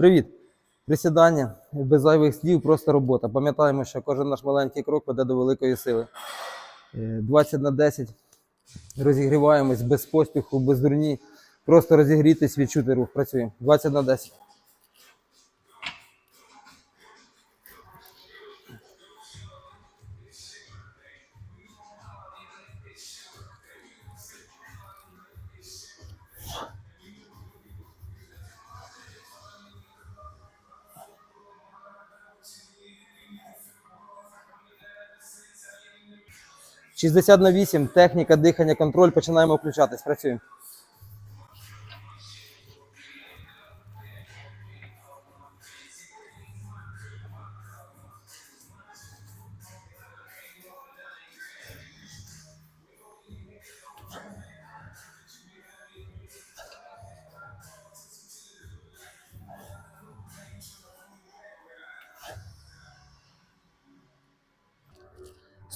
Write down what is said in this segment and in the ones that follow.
Привіт! Присідання без зайвих слів, просто робота. Пам'ятаємо, що кожен наш маленький крок веде до великої сили. Е, 20 на 10. Розігріваємось без поспіху, без дурні. Просто розігрітись, відчути рух. Працюємо. 20 на 10. – 60 на 8. Техніка, дихання, контроль. Починаємо включатись. Працюємо. –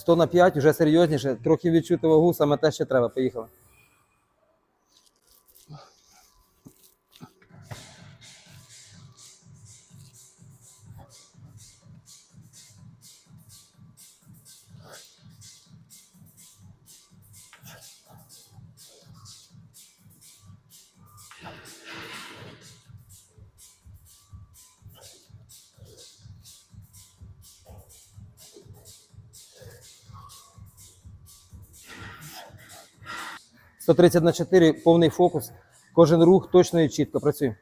100 на 5, вже серйозніше. Трохи відчути вагу, саме те, що треба. Поїхали. – 130 на 4, повний фокус. Кожен рух точно і чітко працює.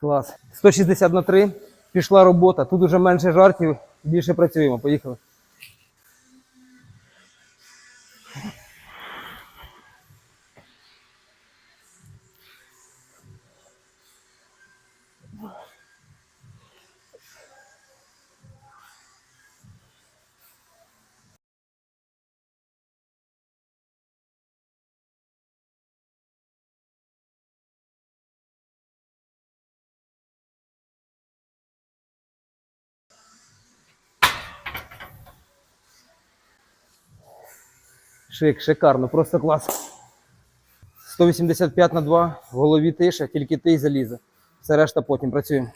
Клас. 160 на 3. Пішла робота. Тут уже менше жартів, більше працюємо. Поїхали. Шик, шикарно, просто клас. 185 на 2, в голові тиша, тільки ти і залізе. Все решта потім працюємо.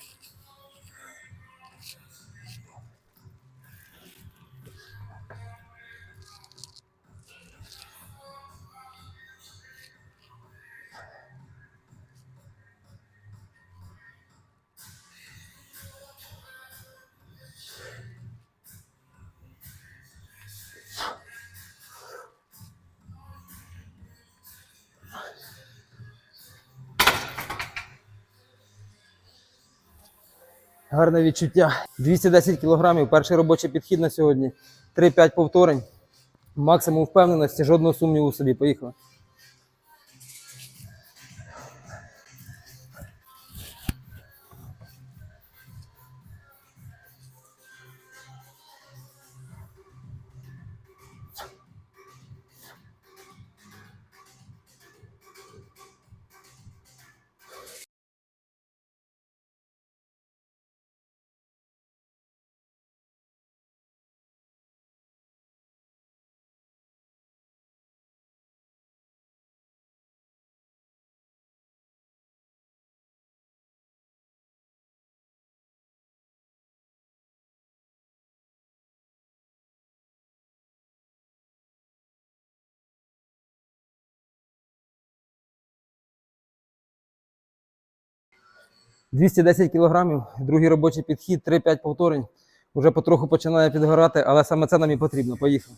Гарне відчуття. 210 кілограмів, перший робочий підхід на сьогодні. 3-5 повторень. Максимум впевненості, жодного сумніву собі. Поїхали. – 210 кілограмів, другий робочий підхід, 3-5 повторень. Уже потроху починає підгорати, але саме це нам і потрібно. Поїхали.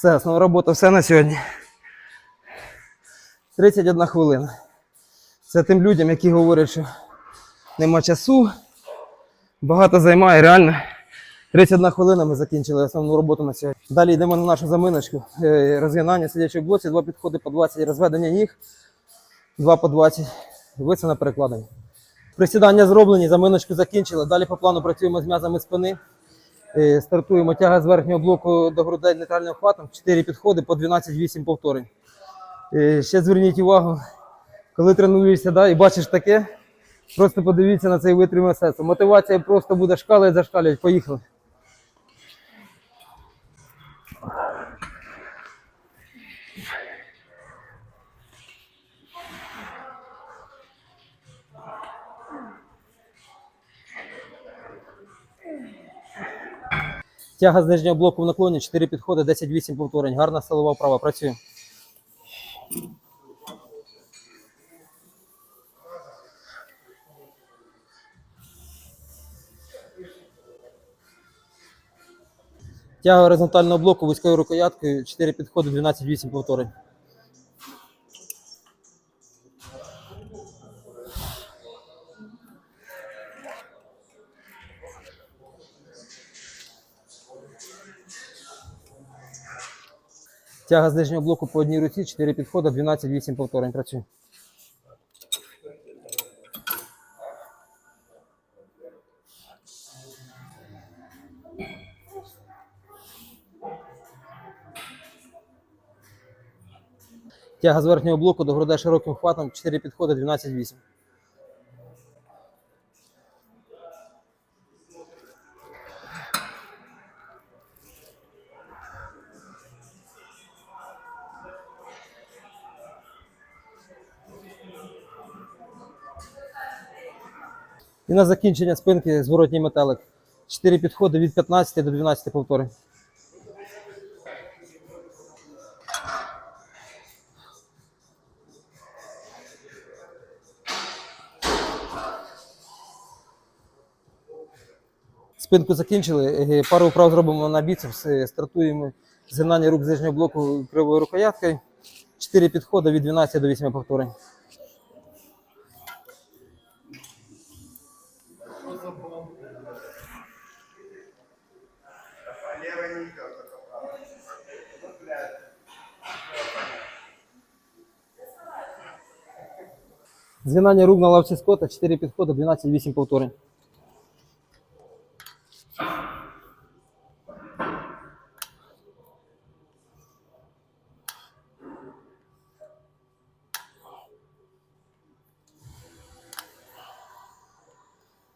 Все, основна робота, все на сьогодні. 31 хвилина. Це тим людям, які говорять, що нема часу, багато займає, реально. 31 хвилина ми закінчили основну роботу на сьогодні. Далі йдемо на нашу заминочку. Е, Розгинання сидячої блоці, два підходи по 20, розведення ніг, два по 20. Виси на перекладення. Присідання зроблені, заминочку закінчили. Далі по плану працюємо з м'язами спини. Е, Стартуємо тяга з верхнього блоку до грудей нейтральним хватом. 4 підходи по 12-8 повторень. Е, Ще зверніть увагу, коли тренуєшся да, і бачиш таке, просто подивіться на цей витримай мистецтва. Мотивація просто буде шкалити, зашкалювати. Поїхали. Тяга з нижнього блоку в наклоні, 4 підходи, 10-8 повторень. Гарна силова вправа. Працює. Тяга горизонтального блоку вузькою рукояткою, 4 підходи, 12-8 повторень. Тяга з нижнього блоку по одній руці, 4 підходи, 12-8 повторень. Працює. Тяга з верхнього блоку до грудей широким хватом, 4 підходи, 12-8. І на закінчення спинки зворотній метелик. 4 підходи від 15 до 12 повторень. Спинку закінчили. Е, Пару вправ зробимо на біцепс. Е, Стартуємо згинання рук з нижнього блоку кривою рукояткою. 4 підходи від 12 до 8 повторень. Згинання рук на лавці скота, 4 підходи, 12-8 повторень.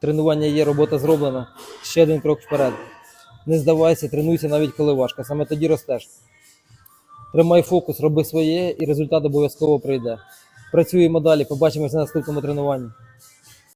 Тренування є, робота зроблена. Ще один крок вперед. Не здавайся, тренуйся навіть коли важко. Саме тоді ростеш. Тримай фокус, роби своє і результат обов'язково прийде. Працюємо далі, побачимося на наступному тренуванні.